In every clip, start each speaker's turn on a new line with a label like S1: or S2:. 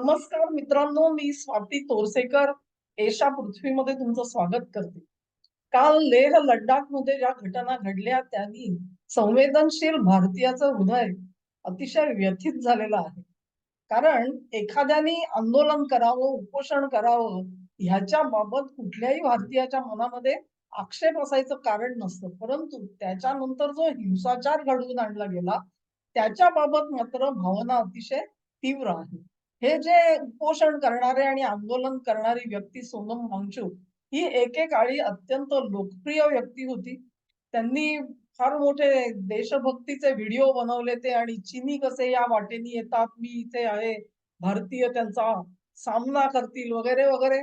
S1: नमस्कार मित्रांनो मी स्वाती तोरसेकर. एशा पृथ्वीमध्ये तुमचं स्वागत करते. काल लेह लडाखमध्ये ज्या घटना घडल्या त्यांनी संवेदनशील भारतीयाचं हृदय अतिशय व्यथित झालेलं आहे. कारण एखाद्याने आंदोलन करावं उपोषण करावं ह्याच्या बाबत कुठल्याही भारतीयाच्या मनामध्ये आक्षेप असायचं कारण नसतं. परंतु त्याच्यानंतर जो हिंसाचार घडवून आणला गेला त्याच्या बाबत मात्र भावना अतिशय तीव्र आहे. हे जे उपोषण करणारे आणि आंदोलन करणारी व्यक्ती सोनम वांगचूक ही एकेकाळी अत्यंत लोकप्रिय व्यक्ती होती. त्यांनी फार मोठे देशभक्तीचे व्हिडिओ बनवले ते आणि चिनी कसे या वाटेनी येतात मी इथे आहे भारतीय त्यांचा सामना करतील वगैरे वगैरे.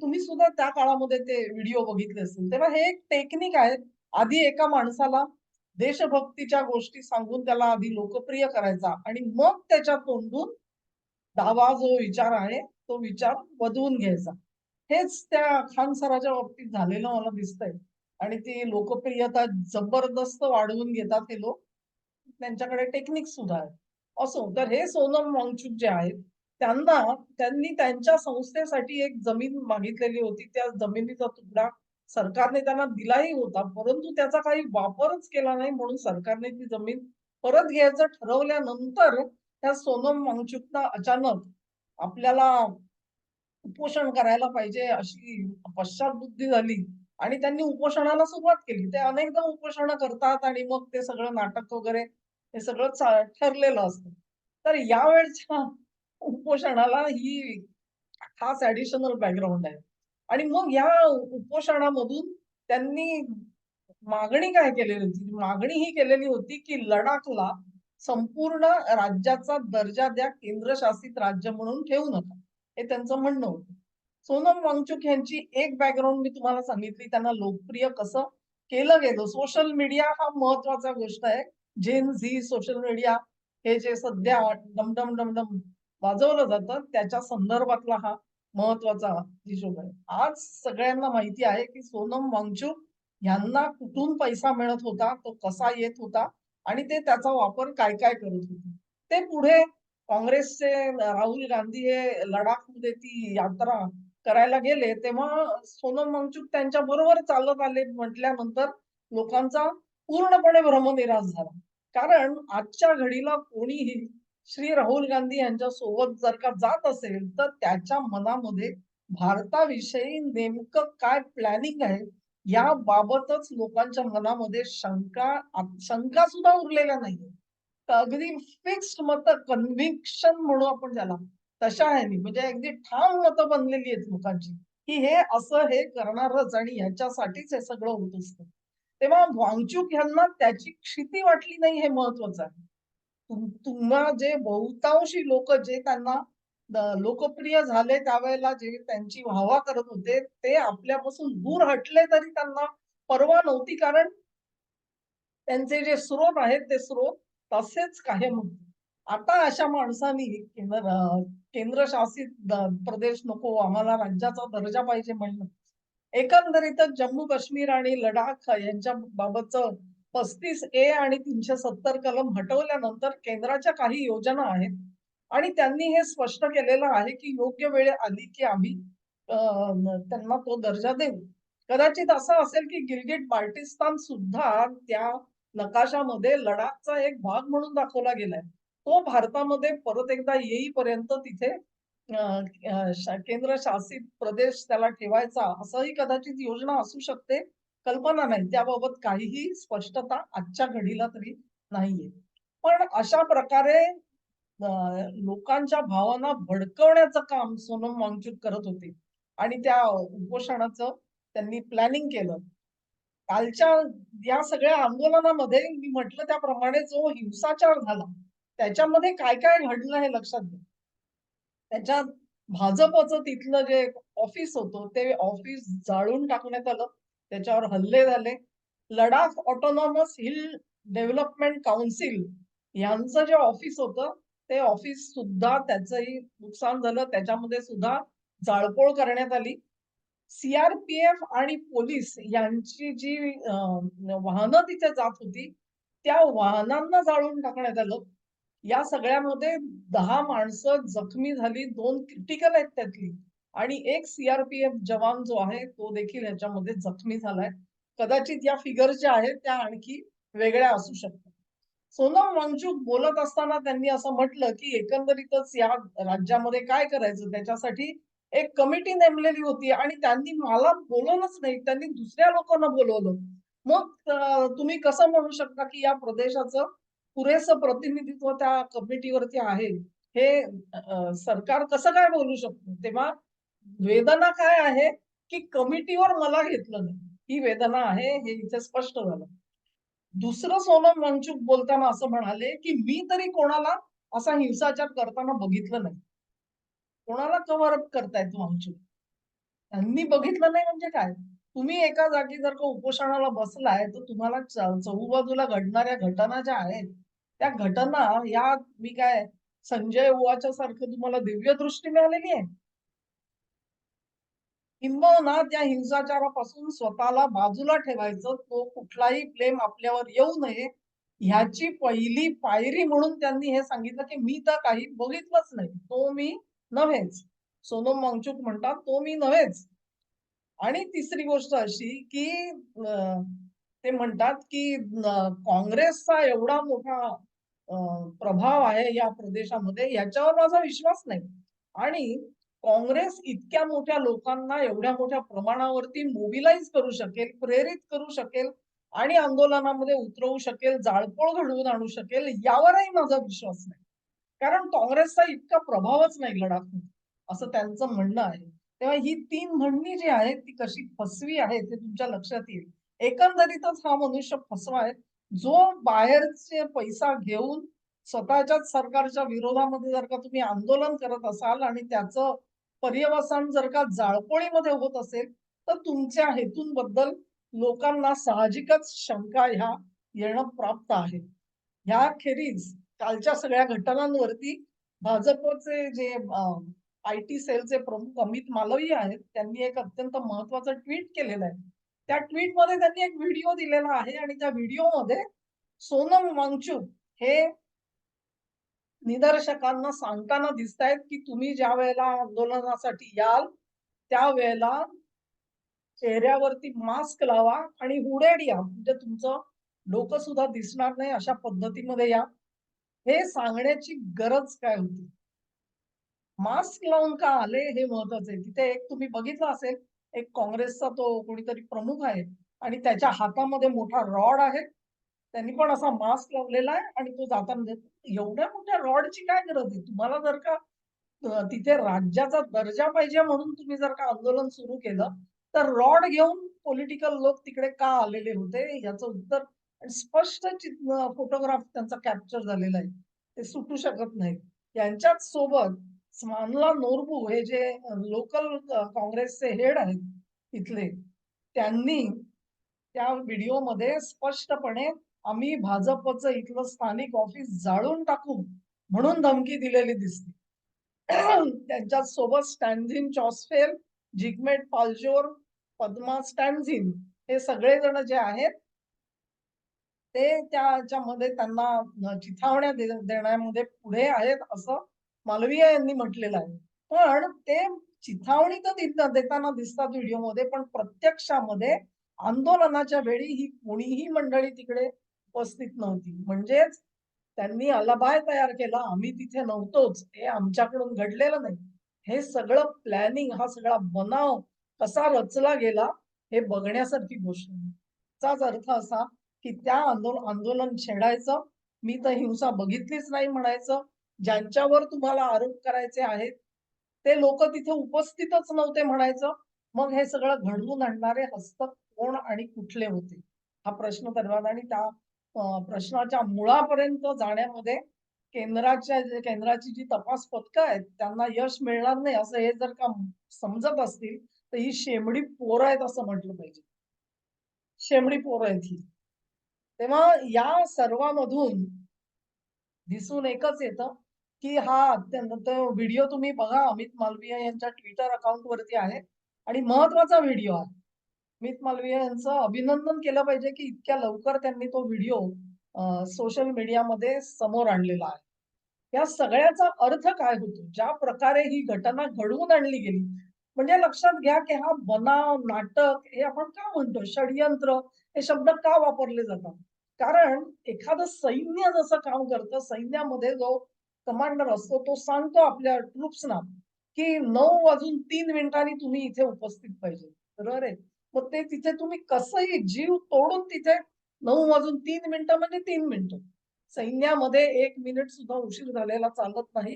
S1: तुम्ही सुद्धा त्या काळामध्ये ते व्हिडिओ बघितले असतील तेव्हा हे एक टेक्निक आहे. आधी एका माणसाला देशभक्तीच्या गोष्टी सांगून त्याला आधी लोकप्रिय करायचा आणि मग त्याच्या तोंडून दावा जो विचार आहे तो विचार बदवून घ्यायचा. हेच त्या खान सराच्या बाबतीत झालेलं मला दिसतंय. आणि ती लोकप्रियता जबरदस्त वाढवून घेतात हे लोक. त्यांच्याकडे टेक्निक सुद्धा आहे. असो तर हे सोनम वांगचूक जे आहेत त्यांना त्यांनी त्यांच्या संस्थेसाठी एक जमीन मागितलेली होती. त्या जमिनीचा तुकडा सरकारने त्यांना दिलाही होता. परंतु त्याचा काही वापरच केला नाही म्हणून सरकारने ती जमीन परत घ्यायचं ठरवल्यानंतर त्या सोनम वांगचुकना अचानक आपल्याला उपोषण करायला पाहिजे अशी पश्चात बुद्धी झाली. आणि त्यांनी उपोषणाला सुरुवात केली. ते अनेकदा उपोषण करतात आणि मग ते सगळं नाटक वगैरे हे सगळं ठरलेलं असतं. तर यावेळच्या उपोषणाला ही खास ऍडिशनल बॅकग्राऊंड आहे. आणि मग या उपोषणामधून त्यांनी मागणी काय केलेली होती? मागणी ही केलेली होती की लडाखला संपूर्ण राज्याचा दर्जा द्या केंद्रशासित राज्य म्हणून ठेवू नका. हे त्यांचं म्हणणं होतं. सोनम वांगचुक यांची एक बॅकग्राऊंड मी तुम्हाला सांगितली त्यांना लोकप्रिय कसं केलं गेलं. सोशल मीडिया हा महत्त्वाचा गोष्ट आहे. जेन झी सोशल मीडिया हे जे सध्या डमडम डमडम वाजवलं जातं त्याच्या संदर्भातला हा महत्त्वाचा हिशोब आहे. आज सगळ्यांना माहिती आहे की सोनम वांगचुक यांना कुठून पैसा मिळत होता तो कसा येत होता आणि ते त्याचा वापर काय काय करत होते? ते पुढे काँग्रेसचे राहुल गांधी हे लडाखमध्ये ती यात्रा करायला गेले तेव्हा सोनम मंगचूक त्यांच्या बरोबर चालत आले म्हटल्यानंतर लोकांचा पूर्णपणे भ्रमनिराश झाला. कारण आजच्या घडीला कोणीही श्री राहुल गांधी यांच्या सोबत जर का जात असेल तर त्याच्या मनामध्ये भारताविषयी नेमकं काय प्लॅनिंग आहे? या बाबतच लोकांच्या मनामध्ये शंका शंका सुद्धा उरलेल्या नाहीये. तर अगदी फिक्स्ड मत कन्व्हिक्शन म्हणू आपण त्याला. तशा आहे म्हणजे अगदी ठाम मत बनलेली आहेत लोकांची. की हे असं हे करणारच आणि ह्याच्यासाठीच हे सगळं होत असतं. तेव्हा वांगचूक ह्यांना त्याची क्षिती वाटली नाही हे महत्वाचं आहे. तुम्हा जे बहुतांशी लोक जे त्यांना लोकप्रिय झाले त्यावेळेला जे त्यांची वाहवा करत होते ते आपल्यापासून दूर हटले तरी त्यांना परवा नव्हती. कारण त्यांचे जे स्रोत आहेत ते स्रोत तसेच कायम होते. आता अशा माणसांनी केंद्र केंद्रशासित प्रदेश नको आम्हाला राज्याचा दर्जा पाहिजे म्हणणं एकंदरीतच जम्मू काश्मीर आणि लडाख यांच्या बाबतच पस्तीस ए आणि तीनशे सत्तर कलम हटवल्यानंतर केंद्राच्या काही योजना आहेत. आणि त्यांनी हे स्पष्ट केलेलं आहे की योग्य वेळ आली की आम्ही त्यांना तो दर्जा देऊ. कदाचित असं असेल की गिलगिट बाल्टिस्तान सुद्धा त्या नकाशामध्ये लडाखचा एक भाग म्हणून दाखवला गेलाय. तो भारतामध्ये परत एकदा येईपर्यंत तिथे केंद्र शासित प्रदेश त्याला ठेवायचा असंही कदाचित योजना असू शकते कल्पना नाही. त्याबाबत काहीही स्पष्टता आजच्या घडीला तरी नाहीये. पण अशा प्रकारे लोकांच्या भावना भडकवण्याचं काम सोनम वांगचूक करत होते. आणि त्या उपोषणाचं त्यांनी प्लॅनिंग केलं. कालच्या या सगळ्या आंदोलनामध्ये मी म्हटलं त्याप्रमाणे जो हिंसाचार झाला त्याच्यामध्ये काय काय घडलं हे लक्षात घ्या. त्याच्यात भाजपचं तिथलं जे ऑफिस होतं ते ऑफिस जाळून टाकण्यात आलं. त्याच्यावर हल्ले झाले. Ladakh autonomous hill development council यांचं जे ऑफिस होतं ते ऑफिस सुद्धा त्याचंही नुकसान झालं. त्याच्यामध्ये सुद्धा जाळपोळ करण्यात आली. सीआरपीएफ आणि पोलीस यांची जी वाहनं तिथे जात होती त्या वाहनांना जाळून टाकण्यात आलं. या सगळ्यामध्ये दहा माणसं जखमी झाली दोन क्रिटिकल आहेत त्यातली. आणि एक सीआरपीएफ जवान जो आहे तो देखील याच्यामध्ये जखमी झालाय. कदाचित या फिगर ज्या आहेत त्या आणखी वेगळ्या असू शकतात. सोनम वांगचूक बोलत असताना त्यांनी असं म्हटलं की एकंदरीतच या राज्यामध्ये काय करायचं? त्याच्यासाठी एक कमिटी नेमलेली होती आणि त्यांनी मला बोलवलंच नाही. त्यांनी दुसऱ्या लोकांना बोलवलं. मग तुम्ही कसं म्हणू शकता की या प्रदेशाचं पुरेसं प्रतिनिधित्व त्या कमिटीवरती आहे? हे सरकार कसं काय बोलू शकतो? तेव्हा वेदना काय आहे की कमिटीवर मला घेतलं नाही. ही वेदना आहे हे इथे स्पष्ट झालं. दुसरं सोनम वांगचूक बोलताना असं म्हणाले की मी तरी कोणाला असा हिंसाचार करताना बघितलं नाही. कोणाला कव्हर अप करतायत वांगचूक त्यांनी बघितलं नाही म्हणजे काय? तुम्ही एका जागी जर का उपोषणाला बसलाय तर तुम्हाला चहूबाजूला घडणाऱ्या घटना ज्या आहेत त्या घटना या मी काय संजय ओवाच्या सारखं तुम्हाला दिव्य दृष्टी मिळालेली आहे? किंबहुना त्या हिंसाचारापासून स्वतःला बाजूला ठेवायचं. तो कुठलाही ब्लेम आपल्यावर येऊ नये. ह्याची पहिली पायरी म्हणून त्यांनी हे सांगितलं की मी तर काही बघितलंच नाही. तो मी नव्हेच. सोनम वांगचूक म्हणतात तो मी नव्हेच. आणि तिसरी गोष्ट अशी की ते म्हणतात की काँग्रेसचा एवढा मोठा प्रभाव आहे या प्रदेशामध्ये याच्यावर माझा विश्वास नाही. आणि काँग्रेस इतक्या मोठ्या लोकांना एवढ्या मोठ्या प्रमाणावरती मोबिलाइज करू शकेल प्रेरित करू शकेल आणि आंदोलनामध्ये उतरवू शकेल जाळपोळ घडवून आणू शकेल यावरही माझा विश्वास नाही. कारण काँग्रेसचा इतका प्रभावच नाही लडाखमध्ये असं त्यांचं म्हणणं आहे. तेव्हा ही तीन म्हणणी जी आहेत ती कशी फसवी आहे ते तुमच्या लक्षात येईल. एकंदरीतच हा मनुष्य फसवा आहे. जो बाहेरचे पैसा घेऊन स्वतःच्याच सरकारच्या विरोधामध्ये जर का तुम्ही आंदोलन करत असाल आणि त्याचं पर्यवसान जर का जाळपोळीमध्ये होत असेल तर तुमच्या हेतूंबद्दल लोकांना साहजिकच शंका ह्या येणं प्राप्त आहे. ह्याखेरीज कालच्या सगळ्या घटनांवरती भाजपचे जे आय टी सेलचे प्रमुख अमित मालवी आहेत त्यांनी एक अत्यंत महत्वाचं ट्विट केलेलं आहे. त्या ट्विटमध्ये त्यांनी एक व्हिडिओ दिलेला आहे आणि त्या व्हिडिओमध्ये सोनम वांगचूक हे निदर्शकांना सांगताना दिसत आहेत की तुम्ही ज्या वेळेला आंदोलनासाठी याल त्यावेळेला चेहऱ्यावरती मास्क लावा आणि हुडेड या. म्हणजे तुमचं डोकं सुद्धा दिसणार नाही अशा पद्धतीमध्ये या. हे सांगण्याची गरज काय होती? मास्क लावून का आले हे महत्वाचं आहे. तिथे एक तुम्ही बघितलं असेल एक काँग्रेसचा तो कोणीतरी प्रमुख आहे आणि त्याच्या हातामध्ये मोठा रॉड आहे. त्यांनी पण असा मास्क लावलेला आहे आणि तो जाताना देतो. एवढ्या मोठ्या रॉडची काय गरज आहे? तुम्हाला जर का तिथे राज्याचा दर्जा पाहिजे म्हणून तुम्ही जर का आंदोलन सुरू केलं तर रॉड घेऊन पॉलिटिकल लोक तिकडे का आलेले होते? याचं उत्तर स्पष्ट फोटोग्राफ त्यांचा कॅप्चर झालेला आहे. ते सुटू शकत नाही यांच्याच सोबत स्मानला नोरबू हे जे लोकल काँग्रेसचे हेड आहेत तिथले त्यांनी त्या व्हिडिओमध्ये स्पष्टपणे आम्ही भाजपचं इथलं स्थानिक ऑफिस जाळून टाकू म्हणून धमकी दिलेली दिसते. त्यांच्यासोबत स्टॅन्झिन चॉसफेल जिगमेट पालजोर पद्मा स्टॅन्झिन हे सगळेजण जे आहेत ते त्याच्यामध्ये त्यांना चिथावण्या देण्यामध्ये पुढे आहेत असं मालवीय यांनी म्हटलेलं आहे. पण ते चिथावणी तर देताना दिसतात व्हिडिओमध्ये पण प्रत्यक्षामध्ये आंदोलनाच्या वेळी ही कोणीही मंडळी तिकडे उपस्थित नव्हती. म्हणजेच त्यांनी अलबाय तयार केला. आम्ही तिथे नव्हतोच. हे आमच्याकडून घडलेलं नाही. हे सगळं प्लॅनिंग हा सगळा बनाव कसा रचला गेला हे बघण्यासारखी गोष्ट आहे. याचाच अर्थ असा की त्या आंदोलन आंदोलन छेडायचं. मी तर हिंसा बघितलीच नाही म्हणायचं. ज्यांच्यावर तुम्हाला आरोप करायचे आहेत ते लोक तिथे उपस्थितच नव्हते म्हणायचं. मग हे सगळं घडवून आणणारे हस्तक कोण आणि कुठले होते? हा प्रश्न आणि त्या प्रश्नाच्या मुळापर्यंत जाण्यामध्ये केंद्राच्या केंद्राची जी तपास पथकं आहेत त्यांना यश मिळणार नाही असं हे जर का समजत असतील तर ही शेमडी पोरं आहेत असं म्हटलं पाहिजे. शेमडी पोरं आहेत ही. तेव्हा या सर्वांमधून दिसून एकच येतं की हा अत्यंत व्हिडिओ तुम्ही बघा अमित मालवीय यांच्या ट्विटर अकाउंट वरती आहे आणि महत्त्वाचा व्हिडिओ आहे. अमित मालवीय यांचं अभिनंदन केलं पाहिजे की इतक्या लवकर त्यांनी तो व्हिडिओ सोशल मीडियामध्ये समोर आणलेला आहे. या सगळ्याचा अर्थ काय होतो? ज्या प्रकारे ही घटना घडवून आणली गेली म्हणजे लक्षात घ्या की हा बनाव नाटक हे आपण का म्हणतो? षडयंत्र हे शब्द का वापरले जातात? कारण एखादं सैन्य जसं काम करतं सैन्यामध्ये जो कमांडर असतो तो सांगतो आपल्या ट्रुप्सना की नऊ वाजून तीन मिनिटांनी तुम्ही इथे उपस्थित पाहिजे. बरोबर आहे? मग ते तिथे तुम्ही कसंही जीव तोडून तिथे नऊ वाजून तीन मिनिटं म्हणजे तीन मिनिटं. सैन्यामध्ये एक मिनिट सुद्धा उशीर झालेला चालत नाही.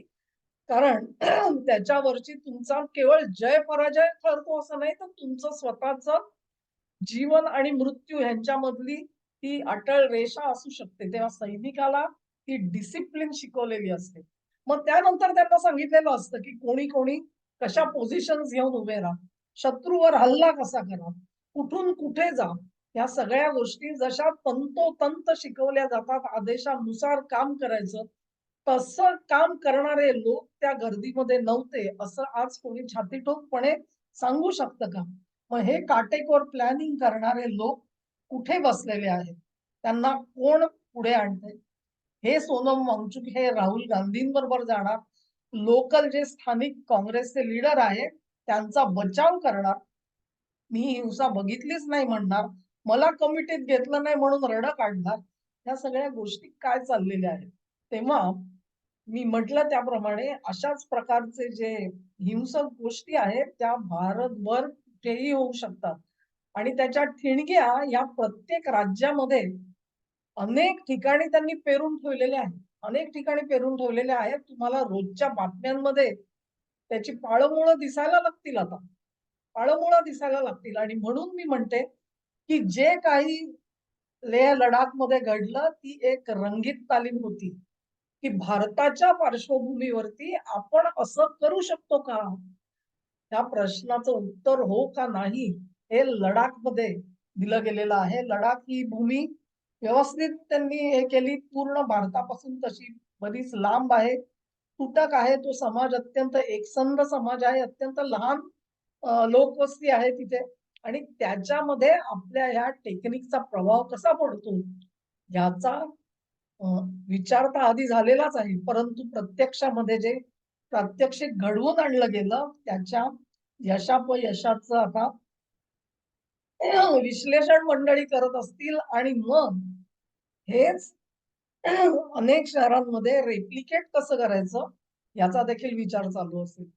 S1: कारण त्याच्यावरची तुमचा केवळ जय पराजय ठरतो असं नाही तर तुमचं स्वतःच जीवन आणि मृत्यू ह्यांच्यामधली ती अटळ रेषा असू शकते. तेव्हा सैनिकाला ती डिसिप्लिन शिकवलेली असते. मग त्यानंतर त्यांना सांगितलेलं असतं की कोणी कोणी कशा पोझिशन घेऊन उभे राहा. शत्रूवर हल्ला कसा करा? कुठून कुठे जा? या सगळ्या गोष्टी जशा तंतोतंत शिकवल्या जातात आदेशानुसार काम करायचं तसं काम करणारे लोक त्या गर्दीमध्ये नव्हते असं आज कोणी छातीठोकपणे सांगू शकतं का? मग हे काटेकोर प्लॅनिंग करणारे लोक कुठे बसलेले आहेत? त्यांना कोण पुढे आणते हे सोनम वांगचुक हे राहुल गांधींबरोबर जाणार लोकल जे स्थानिक काँग्रेसचे लीडर आहेत त्यांचा बचाव करणार. मी हिंसा बघितलीच नाही म्हणणार. मला कमिटीत घेतलं नाही म्हणून रड काढणार. ह्या सगळ्या गोष्टी काय चाललेल्या आहेत? तेव्हा मी म्हटलं त्याप्रमाणे अशाच प्रकारचे जे हिंसक गोष्टी आहेत त्या भारतभर कुठेही होऊ शकतात. आणि त्याच्या ठिणग्या या प्रत्येक राज्यामध्ये अनेक ठिकाणी त्यांनी पेरून ठेवलेल्या आहेत. अनेक ठिकाणी पेरून ठेवलेल्या आहेत. तुम्हाला रोजच्या बातम्यांमध्ये त्याची पाळमुळं दिसायला लागतील आता. पाळमुळं दिसायला लागतील. आणि म्हणून मी म्हणते की जे काही लेह लडाखमध्ये घडलं ती एक रंगीत तालीम होती. की भारताच्या पार्श्वभूमीवरती आपण असं करू शकतो का? त्या प्रश्नाचं उत्तर हो का नाही हे लडाखमध्ये दिलं गेलेलं आहे. लडाख ही भूमी व्यवस्थित त्यांनी हे केली. पूर्ण भारतापासून तशी बरीच लांब आहे. तुटक आहे तो समाज अत्यंत एकसंध समाज आहे अत्यंत लहान लोकवस्ती आहे तिथे. आणि त्याच्यामध्ये आपल्या ह्या टेक्निकचा प्रभाव कसा पडतो याचा विचार तर आधी झालेलाच आहे. परंतु प्रत्यक्षामध्ये जे प्रात्यक्षिक घडवून आणलं गेलं त्याच्या यशापयशाच आता विश्लेषण मंडळी करत असतील आणि मग हेच अनेक शहरांमध्ये रेप्लिकेट कसं करायचं? याचा देखील विचार चालू असेल.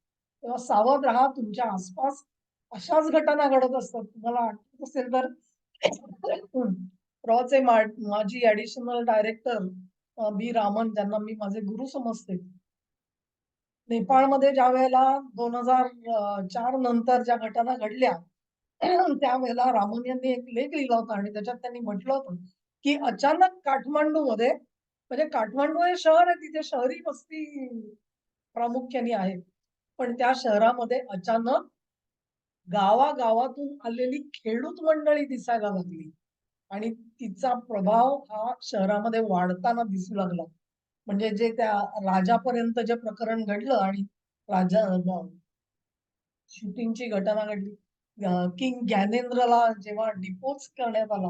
S1: तेव्हा सावध राहा तुमच्या आसपास अशाच घटना घडत असतात. तुम्हाला आठवत असेल तर रॉचे माजी ऍडिशनल डायरेक्टर बी. रामन ज्यांना मी माझे गुरु समजते. नेपाळमध्ये ज्या वेळेला दोन हजार चार नंतर ज्या घटना घडल्या त्यावेळेला रामन यांनी एक लेख लिहिला होता आणि त्याच्यात त्यांनी म्हटलं होतं की अचानक काठमांडू मध्ये म्हणजे काठमांडू हे शहर आहे तिथे शहरी वस्ती प्रामुख्याने आहे. पण त्या शहरामध्ये अचानक गावागावातून आलेली खेडूत मंडळी दिसायला लागली. आणि तिचा प्रभाव हा शहरामध्ये वाढताना दिसू लागला. म्हणजे जे त्या राजापर्यंत जे प्रकरण घडलं आणि राजा शूटिंगची घटना घडली. किंग ज्ञानेंद्रला जेव्हा डिपोज करण्यात आला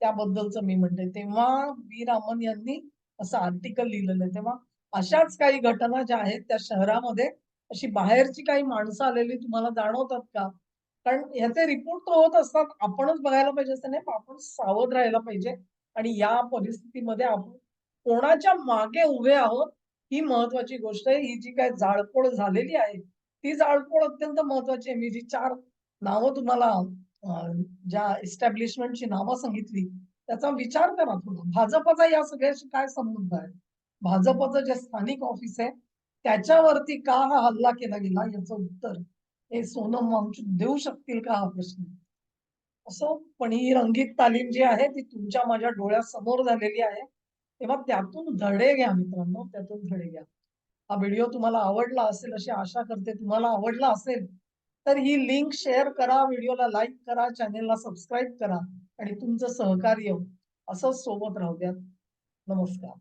S1: त्याबद्दलच मी म्हणते. तेव्हा बी रामन यांनी असं आर्टिकल लिहिलेलं आहे. तेव्हा अशाच काही घटना ज्या आहेत त्या शहरामध्ये अशी बाहेरची काही माणसं आलेली तुम्हाला जाणवतात का? कारण ह्याचे रिपोर्ट तर होत असतात. आपणच बघायला पाहिजे असं नाही आपण सावध राहायला पाहिजे. आणि या परिस्थितीमध्ये आपण कोणाच्या मागे उभे आहोत ही महत्वाची गोष्ट आहे. ही जी काय जाळपोळ झालेली आहे ती जाळपोळ अत्यंत महत्वाची आहे. मी जी चार नावं तुम्हाला ज्या इस्टॅब्लिशमेंटची नावं सांगितली त्याचा विचार करा थोडा. भाजपचा या सगळ्याशी काय संबंध आहे? भाजपचं जे स्थानिक ऑफिस आहे त्याच्यावरती का हा हल्ला केला गेला याचं उत्तर हे सोनम वांगचूक देऊ शकतील का हा प्रश्न? असं पण ही रंगीत तालीम जी आहे ती तुमच्या माझ्या डोळ्यासमोर झालेली आहे. तेव्हा त्यातून धडे घ्या मित्रांनो त्यातून धडे घ्या. हा व्हिडिओ तुम्हाला आवडला असेल अशी आशा करते तुम्हाला आवडला असेल तर ही लिंक शेअर करा व्हिडिओला लाईक करा चॅनेलला सबस्क्राईब करा आणि तुमचं सहकार्य असंच सोबत राहू द्या नमस्कार.